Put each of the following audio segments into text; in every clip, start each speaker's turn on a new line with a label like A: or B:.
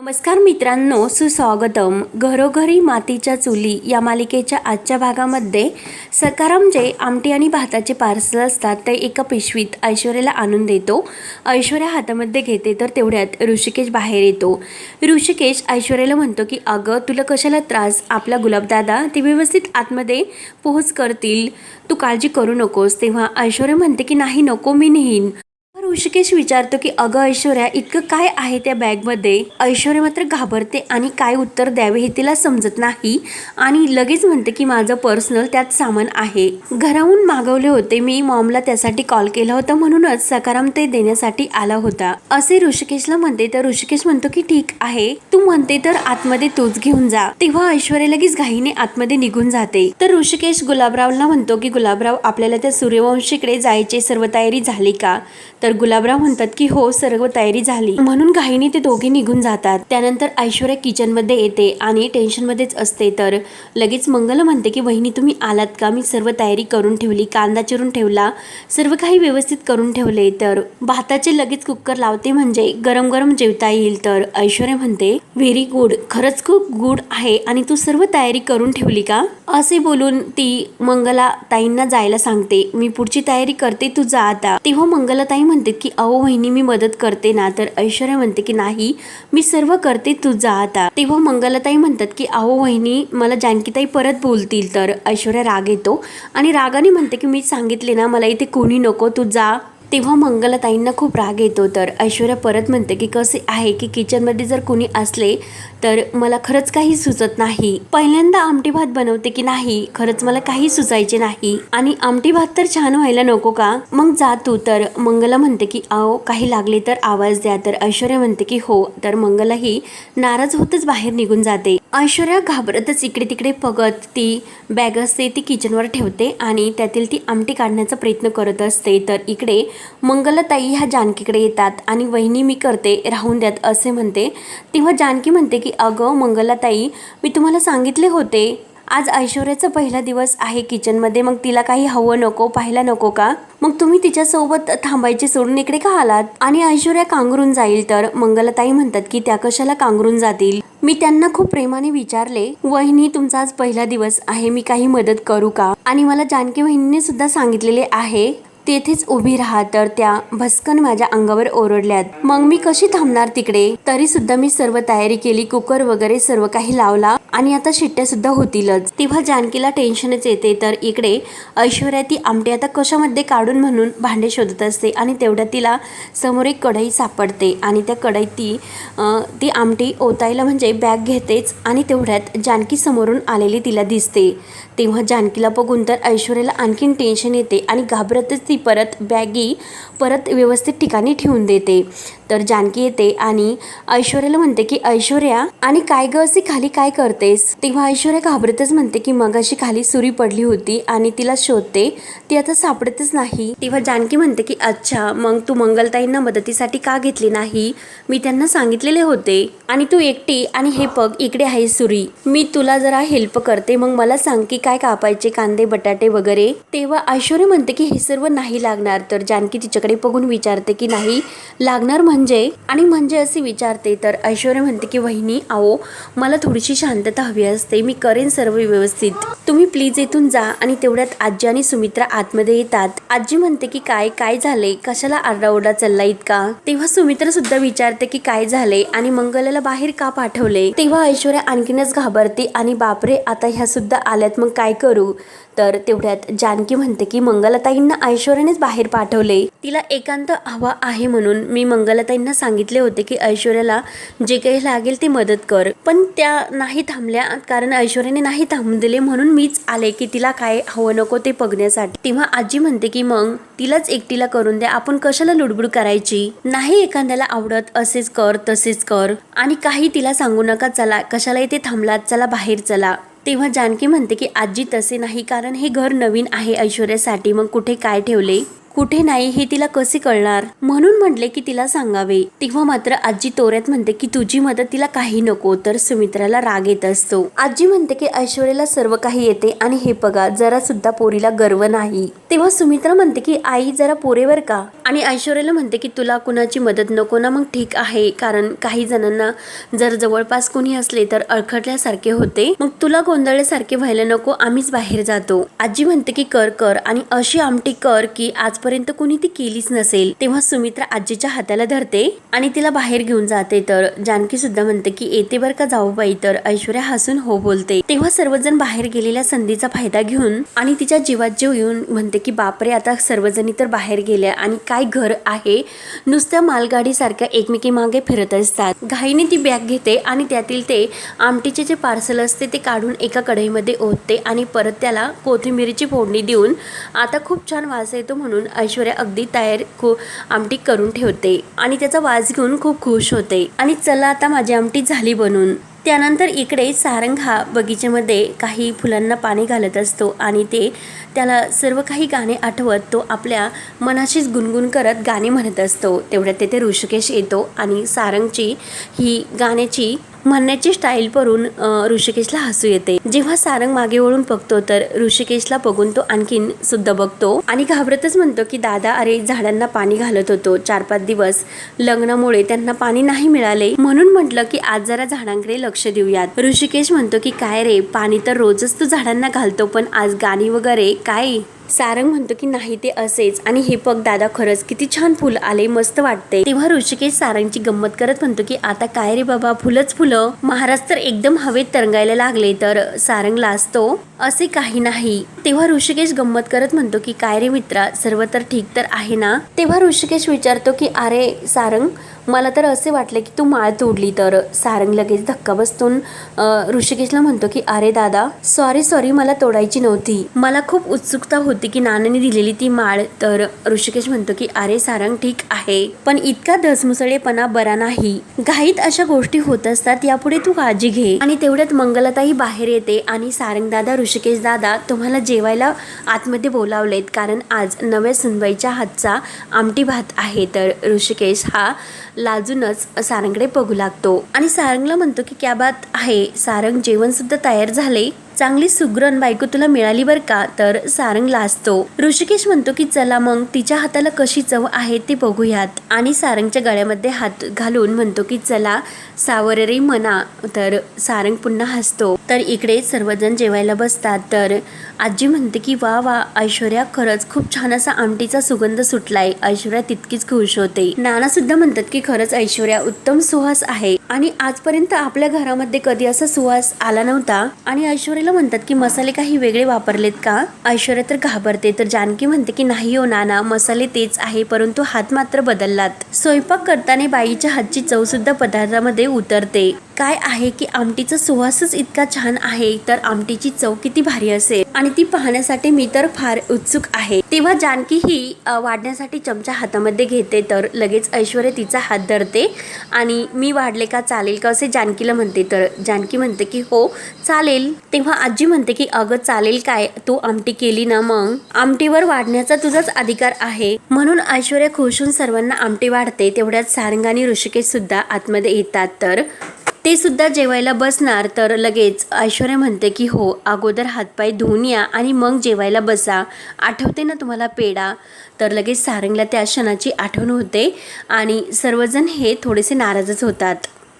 A: नमस्कार मित्रांनो सुस्वागतम. घरोघरी मातीच्या चुली या मालिकेच्या आजच्या भागामध्ये सकाराम जे आमटी आणि भाताचे पार्सल असतात ते एका पिशवीत ऐश्वर्याला आणून देतो. ऐश्वर्या हातामध्ये घेते तर तेवढ्यात ऋषिकेश बाहेर येतो. ऋषिकेश ऐश्वर्याला म्हणतो की अगं तुला कशाला त्रास? आपला गुलाबदादा ते व्यवस्थित आतमध्ये पोहोच करतील. तू काळजी करू नकोस. तेव्हा ऐश्वर्या म्हणते की नाही नको मी नेहीन ऋषिकेश विचारतो की अगं ऐश्वर्या इतकं काय आहे त्या बॅगमध्ये? ऐश्वर्या मात्र घाबरते आणि काय उत्तर द्यावे हे तिला समजत नाही आणि लगेच म्हणते की माझं पर्सनल त्यात सामान आहे. घराहून मागवले होते. मी मॉमला त्यासाठी कॉल केला होता म्हणूनच सकाराम ते देण्यासाठी आला होता. असे ऋषिकेशला म्हणते. तर ऋषिकेश म्हणतो की ठीक आहे. तू म्हणते तर आतमध्ये तूच घेऊन जा. तेव्हा ऐश्वर्या लगेच घाईने आतमध्ये निघून जाते. तर ऋषिकेश गुलाबरावला म्हणतो की गुलाबराव आपल्याला त्या सूर्यवंशीकडे जायचे सर्व तयारी झाली का? तर गुलाबराव म्हणतात की हो सर्व तयारी झाली. म्हणून घाईने ते दोघे निघून जातात. त्यानंतर ऐश्वर्या किचनमध्ये येते आणि टेन्शन मध्येच असते. तर लगेच मंगल म्हणते की वहिनी तुम्ही आलात का? मी सर्व तयारी करून ठेवली कांदा चिरून ठेवला सर्व काही व्यवस्थित करून ठेवले तर भाताचे लगेच कुकर लावते म्हणजे गरम गरम जेवता येईल. तर ऐश्वर्या म्हणते व्हेरी गुड. खरंच खूप गुड आहे आणि तू सर्व तयारी करून ठेवली का असे बोलून ती मंगला ताईंना जायला सांगते. मी पुढची तयारी करते तू जा आता तेव्हा मंगलाताई म्हणते की अहो वहिनी मी मदत करते ना. तर ऐश्वर्या म्हणते की नाही मी सर्व करते तुझा आता. तेव्हा मंगलाताई म्हणतात की अहो वहिनी मला जानकीताई परत बोलतील. तर ऐश्वर्या राग येतो आणि रागाने म्हणते की मी सांगितले ना मला इथे कोणी नको तू जा. तेव्हा मंगलाताईंना खूप राग येतो. तर ऐश्वर्या परत म्हणते की कसे आहे की किचनमध्ये जर कोणी असले तर मला खरंच काही सुचत नाही. पहिल्यांदा आमटी भात बनवते की नाही खरंच मला काही सुचायचे नाही. आणि आमटी भात तर छान व्हायला नको का? मग जा तू. तर मंगला म्हणते की अहो काही लागले तर आवाज द्या. तर ऐश्वर्या म्हणते की हो. तर मंगलाही नाराज होतच बाहेर निघून जाते. ऐश्वर्या घाबरतच इकडे तिकडे बघत ती बॅग असते ती किचनवर ठेवते आणि त्यातील ती आमटी काढण्याचा प्रयत्न करत असते. तर इकडे मंगलताई ह्या जानकीकडे येतात आणि वहिनी मी करते राहून द्यात असे म्हणते. तेव्हा जानकी म्हणते की अगं मंगलाताई मी तुम्हाला सांगितले होते. आज ऐश्वर्याचा पहिला दिवस आहे किचनमध्ये मग तिला काही हवं नको पाहायला नको का? मग तुम्ही तिच्यासोबत थांबायचे सोडून इकडे का आलात? आणि ऐश्वर्या कांगरून जाईल. तर मंगलताई म्हणतात की त्या कशाला कांगरून जातील? मी त्यांना खूप प्रेमाने विचारले वहिनी तुमचा आज पहिला दिवस आहे मी काही मदत करू का? आणि मला जानकी वहिनीने सुद्धा सांगितलेले आहे तेथेच उभी राहा. तर त्या भस्कन माझ्या अंगावर ओरडल्यात. मग मी कशी थांबणार तिकडे? तरी सुद्धा मी सर्व तयारी केली. कुकर वगैरे सर्व काही लावला आणि आता शिट्ट्या सुद्धा होतीलच. तेव्हा जानकीला टेन्शनच येते. तर इकडे ऐश्वर्या ती आमटी आता कशामध्ये काढून म्हणून भांडे शोधत असते आणि तेवढ्या तिला समोर एक कढई सापडते आणि त्या कढईत ती ती आमटी ओतायला म्हणजे बॅग घेतेच आणि तेवढ्यात जानकी समोरून आलेली तिला दिसते. तेव्हा जानकीला बघून तर ऐश्वर्याला आणखीन टेन्शन येते आणि घाबरतच ती परत बॅगी परत व्यवस्थित ठिकाणी ठेवून देते. तर जानकी येते आणि ऐश्वर्याला म्हणते की ऐश्वर्या आणि काय ग? असे खाली काय करतेस? तेव्हा ऐश्वर्या घाबरतच म्हणते की मगाशी खाली सुरी पडली होती आणि तिला शोधते. ती आता सापडतच नाही. तेव्हा जानकी म्हणते की अच्छा मग तू मंगलताईंना मदतीसाठी का घेतली नाही? मी त्यांना सांगितलेले होते. आणि तू एकटी आणि हे पग इकडे आहे सुरी. मी तुला जरा हेल्प करते. मग मला सांग की काय कापायचे? कांदे बटाटे वगैरे. तेव्हा ऐश्वर्या म्हणते की हे सर्व नाही लागणार. तर जानकी तिच्याकडे बघून विचारते की नाही लागणार म्हणजे म्हणजे? आणि म्हणजे असे विचारते तर ऐश्वर्या म्हणते की वहिनी आओ मला थोडीशी शांतता हवी असते. मी करेन सर्व व्यवस्थित. तुम्ही प्लीज इथून जा आणि तेवढ्यात आजी आणि सुमित्रा आतमध्ये येतात. आजी म्हणते की काय काय झाले? कशाला आरडाओरडा चालला इतका? तेव्हा सुमित्रा सुद्धा विचारते की काय झाले? आणि मंगलाला बाहेर का पाठवले? तेव्हा ऐश्वर्या आणखीनच घाबरते आणि बापरे आता ह्या सुद्धा आल्यात. मग काय करू? तर तेवढ्यात जानकी म्हणते की मंगलताईंना ऐश्वर्यानेच बाहेर पाठवले. तिला एकांत हवा आहे म्हणून मी मंगलताईंना सांगितले होते की ऐश्वर्याला जे काही लागेल ते मदत कर. पण त्या नाही थांबल्या कारण ऐश्वर्याने नाही थांबून दिले म्हणून मीच आले की तिला काय हवं नको ते बघण्यासाठी. तेव्हा आजी म्हणते की मग तिलाच एकटीला करून द्या. आपण कशाला लुडबुड करायची? नाही एखाद्याला आवडत असेच कर तसेच कर. आणि काही तिला सांगू नका चला. कशाला ते थांबलात चला बाहेर चला. तेव्हा जानकी म्हणते की आजी तसे नाही कारण हे घर नवीन आहे ऐश्वर्यासाठी. मग कुठे काय ठेवले? कुठे नाही हे तिला कसे कळणार? म्हणून म्हटले की तिला सांगावे. तेव्हा मात्र आजी तोऱ्यात म्हणते की तुझी मदत तिला काही नको तर सुमित्राला राग येत असतो. आजी म्हणते की ऐश्वर्याला सर्व काही येते आणि हे बघा जरा सुद्धा पोरीला गर्व नाही. तेव्हा सुमित्रा म्हणते की आई जरा पोरेवर का? आणि ऐश्वर्याला म्हणते की तुला कुणाची मदत नको ना मग ठीक आहे कारण काही जणांना जर जवळपास कोणी असले तर अडखडल्यासारखे होते. मग तुला गोंधळल्यासारखे व्हायला नको आम्हीच बाहेर जातो. आजी म्हणते की कर कर. आणि अशी आमटी कर की आजपर्यंत कोणी ती केलीच नसेल. तेव्हा सुमित्रा आजीच्या हाताला धरते आणि तिला बाहेर घेऊन जाते. तर जानकी सुद्धा म्हणते की येते बर का जाऊ बाई? तर ऐश्वर्या हसून हो बोलते. तेव्हा सर्वजण बाहेर गेलेल्या संधीचा फायदा घेऊन आणि तिच्या जीवात जीव येऊन म्हणते की बापरे आता सर्वजणी तर बाहेर गेल्या आणि काय घर आहे? नुसत्या मालगाडीसारख्या एकमेकीमागे फिरत असतात. घाईने ती बॅग घेते आणि त्यातील ते आमटीचे जे पार्सल असते ते काढून एका कढईमध्ये ओतते आणि परत त्याला कोथिंबीरीची फोडणी देऊन आता खूप छान वास येतो म्हणून ऐश्वर्या अगदी तयार खू आमटी करून ठेवते आणि त्याचा वास घेऊन खूप खुश होते. आणि चला आता माझी आमटी झाली बनून. त्यानंतर इकडे सारंग हा बगीच्यामध्ये काही फुलांना पाणी घालत असतो आणि ते त्याला सर्व काही गाणे आठवत तो आपल्या मनाशीच गुणगुण करत गाणे म्हणत असतो. तेवढ्यात तेथे ऋषिकेश येतो आणि सारंगची ही गाण्याची म्हणण्याची स्टाईल परून ऋषिकेशला हसू येते. जेव्हा सारंग मागे वळून बघतो तर ऋषिकेशला बघून तो आणखीन सुद्धा बघतो आणि घाबरतच म्हणतो की दादा अरे झाडांना पाणी घालत होतो. चार पाच दिवस लग्नामुळे त्यांना पाणी नाही मिळाले. म्हणून म्हटलं की आज जरा झाडांकडे लक्ष देऊयात. ऋषिकेश म्हणतो की काय रे पाणी तर रोजच तू झाडांना घालतो पण आज गाणी वगैरे काय? सारंग म्हणतो की नाही ते असेच. आणि हे बघ दादा खरंच किती छान फुल आले मस्त वाटते. तेव्हा ऋषिकेश सारंगची गंमत करत म्हणतो की आता काय रे बाबा फुलच फुलं. महाराज तर एकदम हवेत तरंगायला लागले तर सारंग लाजतो असे काही नाही. तेव्हा ऋषिकेश गंमत करत म्हणतो की काय रे मित्रा सर्व तर ठीक तर आहे ना? तेव्हा ऋषिकेश विचारतो की अरे सारंग मला तर असे वाटले की तू माळ तोडली तर. सारंग लगेच धक्का बसतून ऋषिकेशला म्हणतो की अरे दादा सॉरी सॉरी मला तोडायची नव्हती. मला खूप उत्सुकता होती की नानाने दिलेली ती माळ. तर ऋषिकेश म्हणतो की अरे सारंग ठीक आहे पण इतका धसमुसळेपणा बरा नाही. घाईत अशा गोष्टी होत असतात यापुढे तू काळजी घे. आणि तेवढ्यात मंगलताही बाहेर येते आणि सारंग दादा ऋषिकेश दादा तुम्हाला जेवायला आतमध्ये बोलावलेत कारण आज नव्या सुनबाईच्या हातचा आमटी भात आहे. तर ऋषिकेश हा लाजूनच सारंगडे बघू लागतो. आणि सारंगला म्हणतो की क्या बात आहे. सारंग जेवण सुद्धा तयार झाले. चांगली सुग्रण बायको तुला मिळाली बर का? तर सारंग लाजतो. ऋषिकेश म्हणतो की चला मग तिच्या हाताला कशी चव आहे ते बघूयात. आणि सारंगच्या गळ्यामध्ये हात घालून म्हणतो की चला सावर रे तर सारंग पुन्हा हसतो. तर इकडे सर्वजण जेवायला बसतात. तर आजी म्हणते की वा वा ऐश्वर्या खरंच खूप छान असा आमटीचा सुगंध सुटलाय. ऐश्वर्या तितकीच खुश होते. नाना सुद्धा म्हणतात की खरंच ऐश्वर्या उत्तम सुहास आहे. आणि आजपर्यंत आपल्या घरामध्ये कधी असा सुहास आला नव्हता. आणि ऐश्वर्याला म्हणतात की मसाले काही वेगळे वापरलेत का? ऐश्वर्या तर घाबरते. तर जानकी म्हणते की नाही हो नाना मसाले तेच आहे परंतु हात मात्र बदललात. स्वयंपाक करताना बाईच्या हातची चव सुद्धा पदार्थामध्ये उतरते. काय आहे की आमटीचा सुवासच इतका छान आहे तर आमटीची चव किती भारी असेल. आणि ती पाहण्यासाठी मी तर फार उत्सुक आहे. तेव्हा जानकी ही वाढण्यासाठी चमचा हातामध्ये घेते तर लगेच ऐश्वर्या तिचा हात धरते आणि मी वाढले का चालेल का असे जानकीला म्हणते. तर जानकी म्हणते की हो चालेल. तेव्हा आजी म्हणते की अगं चालेल काय? तू आमटी केली ना मग? आमटीवर वाढण्याचा तुझाच अधिकार आहे. म्हणून ऐश्वर्या खुश होऊन सर्वांना आमटी वाढते तेवढ्यात सारंग आणि ऋषिकेश सुद्धा आतमध्ये येतात. तर ते सुद्धा जेवायला बसणार तर लगेच ऐश्वर्या म्हणते की हो अगोदर हातपाय धुवून या आणि मग जेवायला बसा. आठवते ना तुम्हाला पेढा? तर लगेच सारंगला त्या क्षणाची आठवण होते आणि सर्वजण हे थोडेसे नाराजच होतात.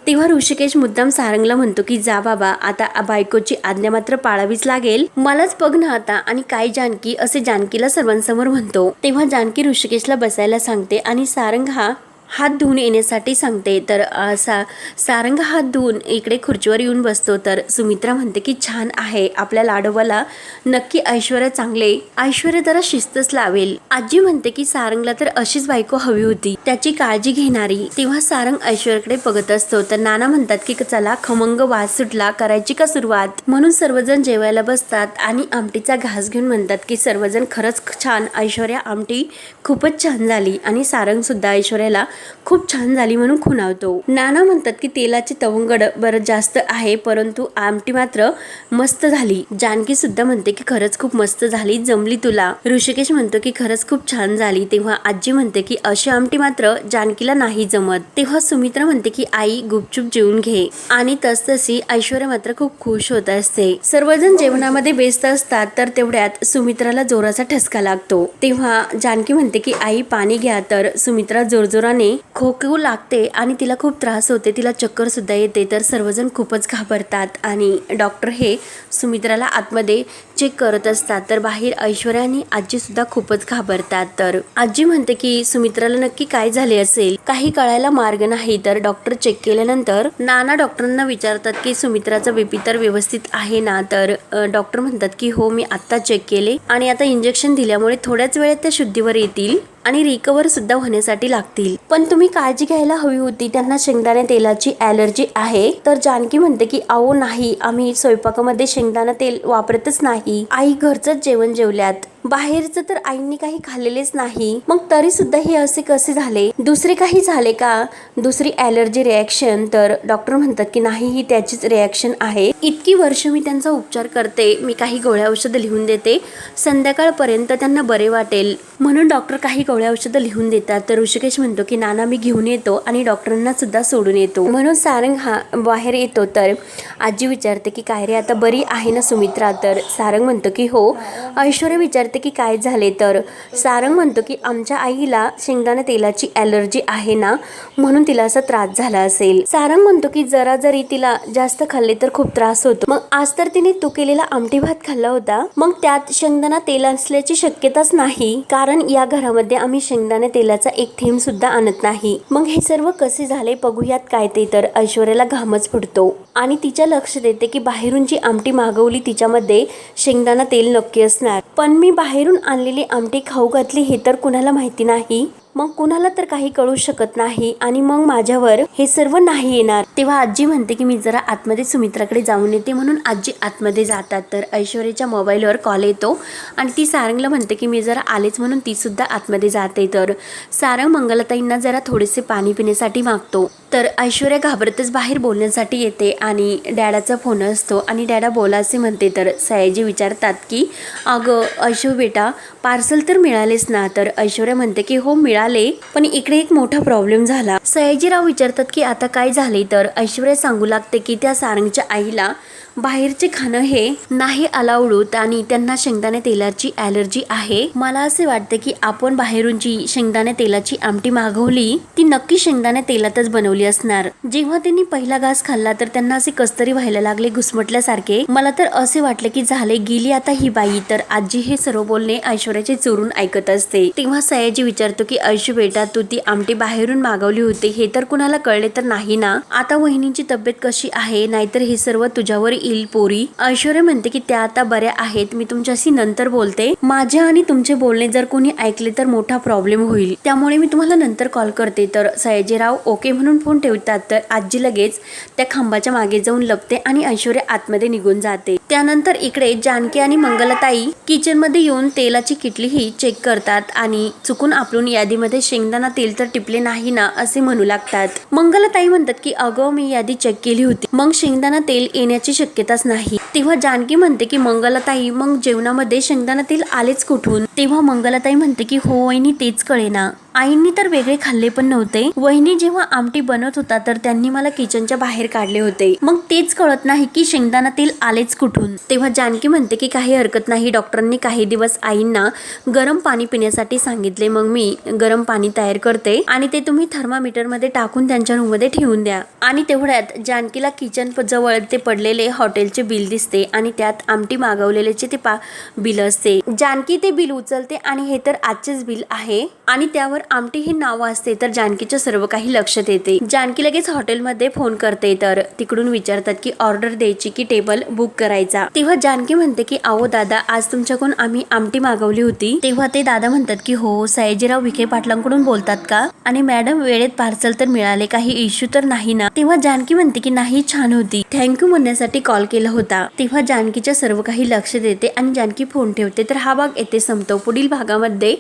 A: तेव्हा ऋषिकेश मुद्दाम सारंगला म्हणतो की जा बाबा आता बायकोची आज्ञा मात्र पाळावीच लागेल. मलाच बघ ना आता आणि काय जानकी असे जानकीला सर्वांसमोर म्हणतो. तेव्हा जानकी ऋषिकेशला बसायला सांगते आणि सारंग हा हात धुवून येण्यासाठी सांगते. तर असा सारंग हात धुवून इकडे खुर्चीवर येऊन बसतो. तर सुमित्रा म्हणते की छान आहे. आपल्या लाडोबाला नक्की ऐश्वर्या चांगले. ऐश्वर्या जरा शिस्तच लावेल. आजी म्हणते की सारंगला तर अशीच बायको हवी होती. त्याची काळजी घेणारी. तेव्हा सारंग ऐश्वर्याकडे बघत असतो. तर नाना म्हणतात की चला खमंग वास सुटला. करायची का सुरुवात? म्हणून सर्वजण जेवायला बसतात आणि आमटीचा घास घेऊन म्हणतात की सर्वजण खरंच छान. ऐश्वर्या आमटी खूपच छान झाली. आणि सारंग सुद्धा ऐश्वर्याला खूप छान झाली म्हणून खुणावतो. नाना म्हणतात की तेलाचे तवंगड बरं जास्त आहे परंतु आमटी मात्र मस्त झाली. जानकी सुद्धा म्हणते की खरंच खूप मस्त झाली जमली तुला. ऋषिकेश म्हणतो की खरंच खूप छान झाली. तेव्हा आजी म्हणते की अशी आमटी मात्र जानकीला नाही जमत. तेव्हा सुमित्रा म्हणते की आई गुपचूप जेवून घे. आणि तसतशी ऐश्वर्या मात्र खूप खुश होत असते. सर्वजण जेवणामध्ये व्यस्त असतात तर तेवढ्यात सुमित्राला जोराचा ठसका लागतो. तेव्हा जानकी म्हणते की आई पाणी घ्या. तर सुमित्रा जोरजोराने ini खोकू लागते आणि तिला खूप त्रास होते. तिला चक्करसुद्धा येते. तर सर्वजण खूपच घाबरतात आणि डॉक्टर हे सुमित्राला आतमध्ये चेक करत असतात. तर बाहेर ऐश्वर्या आणि आजीसुद्धा खूपच घाबरतात. तर आजी म्हणते की सुमित्राला नक्की काय झाले असेल? काही कळायला मार्ग नाही. तर डॉक्टर चेक केल्यानंतर नाना डॉक्टरांना विचारतात की सुमित्राचा बीपी तर व्यवस्थित आहे ना? तर डॉक्टर म्हणतात की हो मी आत्ता चेक केले आणि आता इंजेक्शन दिल्यामुळे थोड्याच वेळेत त्या शुद्धीवर येतील आणि रिकवर सुद्धा होण्यासाठी लागतील. पण तुम्ही काळजी घ्यायला हवी होती. त्यांना शेंगदाणे तेलाची ॲलर्जी आहे. तर जानकी म्हणते की अहो नाही. आम्ही स्वयंपाकामध्ये शेंगदाणा तेल वापरतच नाही. आई घरचंच जेवण जेवल्यात. बाहेरचं तर आईंनी काही खाल्लेलेच नाही. मग तरी सुद्धा हे असे कसे झाले? दुसरे काही झाले का? दुसरी ॲलर्जी रिॲक्शन तर डॉक्टर म्हणतात की नाही ही त्याचीच रिॲक्शन आहे. इतकी वर्ष मी त्यांचा उपचार करते. मी काही गोळ्या औषधं लिहून देते. संध्याकाळपर्यंत त्यांना बरे वाटेल. म्हणून डॉक्टर काही गोळ्या औषधं लिहून देतात. तर ऋषिकेश म्हणतो की नाना मी घेऊन येतो आणि डॉक्टरांना सुद्धा सोडून येतो. म्हणून सारंग हा बाहेर येतो. तर आजी विचारते की काय रे आता बरी आहे ना सुमित्रा? तर सारंग म्हणतो की हो. ऐश्वर्या विचारते की काय झाले तर. सारंग म्हणतो की आमच्या आईला शेंगदाणा तेलाची ॲलर्जी आहे ना म्हणून तिला असा त्रास झाला असेल. सारंग म्हणतो की जरा जरी तिला जास्त खाल्ले तर खूप त्रास होतो. मग आज तर तिने तू केलेला आमटी भात खाल्ला होता. मग त्यात शेंगदाणा तेल असल्याची शक्यताच नाही. कारण या घरामध्ये आम्ही शेंगदाणा तेलाचा एक थेंब सुद्धा आणत नाही. मग हे सर्व कसे झाले? बघूयात काय ते तर. ऐश्वर्याला घामच फुटतो. आणि तिच्या लक्ष देते की बाहेरून जी आमटी मागवली तिच्यामध्ये शेंगदाणा तेल नक्की असणार. पण मी बाहेरून आणलेली आमटी खाऊ घातली हे तर कुणाला माहिती नाही. मग कुणाला तर काही कळू शकत नाही आणि मग माझ्यावर हे सर्व नाही येणार. तेव्हा आजी म्हणते की मी जरा आतमध्ये सुमित्राकडे जाऊन येते. म्हणून आजी आतमध्ये जातात. तर ऐश्वर्याच्या मोबाईलवर कॉल येतो आणि ती सारंगला म्हणते की मी जरा आलेच म्हणून तीसुद्धा आतमध्ये जाते. तर सारंग मंगलताईंना जरा थोडेसे पाणी पिण्यासाठी मागतो. तर ऐश्वर्या घाबरतच बाहेर बोलण्यासाठी येते आणि डॅडाचा फोन असतो आणि डॅडा बोला असे म्हणते. तर सयाजी विचारतात की अगं ऐशव बेटा पार्सल तर मिळालेच ना. तर ऐश्वर्या म्हणते की हो मिळा मिळाले पण इकडे एक मोठा प्रॉब्लेम झाला. सयाजीराव विचारतात की आता काय झाले? तर ऐश्वर्या सांगू लागते की त्या सारंगच्या आईला बाहेरचे खाणं हे नाही अलाउड होत आणि त्यांना शेंगदाणे तेलाची ॲलर्जी आहे. मला असे वाटते की आपण बाहेरून जी शेंगदाणे तेलाची आमटी मागवली ती नक्की शेंगदाणे तेलातच बनवली असणार. जेव्हा त्यांनी पहिला घास खाल्ला तर त्यांना असे कस्तरी व्हायला लागले घुसमटल्यासारखे. मला तर असे वाटले की झाले गेली आता ही बाई. तर आजी हे सर्व बोलणे ऐश्वर्याचे चोरून ऐकत असते. तेव्हा सयाजी विचारतो की ऐशू बेटा तू ती आमटी बाहेरून मागवली होती. हे तर कुणाला कळले तर नाही ना? आता वहिनींची तब्येत कशी आहे? नाहीतर हे सर्व तुझ्यावर येईल पोरी. ऐश्वर्या म्हणते की त्या आता बऱ्या आहेत. मी तुमच्याशी नंतर बोलते. माझे आणि तुमचे बोलणे जर कोणी ऐकले तर मोठा प्रॉब्लेम होईल. त्यामुळे मी तुम्हाला नंतर कॉल करते. तर सयाजीराव ओके म्हणून फोन ठेवतात. तर आजी लगेच त्या खांबाच्या मागे जाऊन लपते आणि ऐश्वर्या आतमध्ये निघून जाते. त्यानंतर इकडे जानकी आणि मंगलताई किचनमध्ये येऊन तेलाची किटली ही चेक करतात आणि चुकून आपलून यादीमध्ये शेंगदाणा तेल तर टिपले नाही ना असे म्हणू लागतात. मंगलताई म्हणतात की अगं मी यादी चेक केली होती. मग शेंगदाणा तेल येण्याची शक्यताच नाही. तेव्हा जानकी म्हणते की मंगलताई मग जेवणामध्ये शेंगदाणा तेल आलेच कुठून? तेव्हा मंगलताई म्हणते की हो वहिनी तेच कळेना. आईंनी तर वेगळे खाल्ले पण नव्हते. वहिनी जेव्हा आमटी बनत होता तर त्यांनी मला किचनच्या बाहेर काढले होते. मग तेच कळत नाही की शेंगदाणा तेल आलेच कुठून. तेव्हा जानकी म्हणते की काही हरकत नाही डॉक्टरांनी काही दिवस आईंना गरम पाणी पिण्यासाठी सांगितले. मग मी गरम पाणी तयार करते आणि ते तुम्ही थर्मामीटरमध्ये टाकून त्यांच्या रूममध्ये ठेवून द्या. आणि तेवढ्यात जानकीला किचन जवळ ते पडलेले हॉटेलचे बिल दिसते आणि त्यात आमटी मागवलेल्याचे ते पा बिल असते. जानकी ते बिल उचलते आणि हे तर आजचेच बिल आहे. आणि त्यावर आमटी हे नाव असते तर जानकीच्या सर्व काही लक्षात येते. जानकी लगेच हॉटेलमध्ये फोन करते तर तिकडून विचारतात की ऑर्डर द्यायची की टेबल बुक करायचा. तेव्हा जानकी म्हणते की अहो दादा आज तुमच्याकडून आम्ही आमटी मागवली होती. तेव्हा ते दादा म्हणतात की हो सयाजीराव विखे पाटलांकडून बोलतात का? आणि मॅडम वेळेत पार्सल तर मिळाले काही इश्यू तर नाही ना? तेव्हा जानकी म्हणते की नाही छान होती. थँक्यू म्हणण्यासाठी कॉल केला होता. तेव्हा जानकीच्या सर्व काही लक्ष देते आणि जानकी फोन ठेवते. तर हा भाग येथे संपतो. पुढील भागामध्ये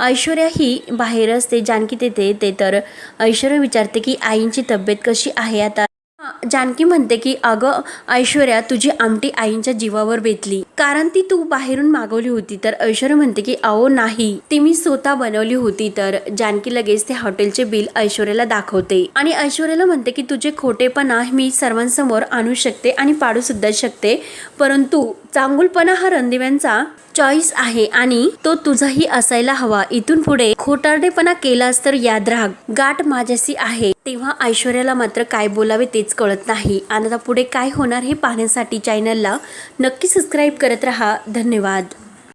A: ऐश्वर्या ही बाहेर असते जानकी तेथे येते. तर ऐश्वर्या विचारते की आईंची तब्येत कशी आहे आता? जानकी म्हणते की अगं ऐश्वर्या तुझी आमटी आईंच्या जीवावर बेतली. कारण ती तू बाहेरून मागवली होती. तर ऐश्वर्या म्हणते की अहो नाही. ती मी स्वतः बनवली होती. तर जानकी लगेच ते हॉटेलचे बिल ऐश्वर्याला दाखवते. आणि ऐश्वर्याला म्हणते की तुझे खोटेपणा मी सर्वांसमोर आणू शकते आणि पाडू सुद्धा शकते. परंतु चांगुलपणा हा रणदिव्यांचा चॉईस आहे आणि तो तुझाही असायला हवा. इथून पुढे खोटारडेपणा केलास तर याद राख गाठ माझ्याशी आहे. तेव्हा ऐश्वर्याला मात्र काय बोलावे तेच कळत नाही. आणि आता पुढे काय होणार हे पाहण्यासाठी चॅनलला नक्की सबस्क्राईब करत राहा. धन्यवाद.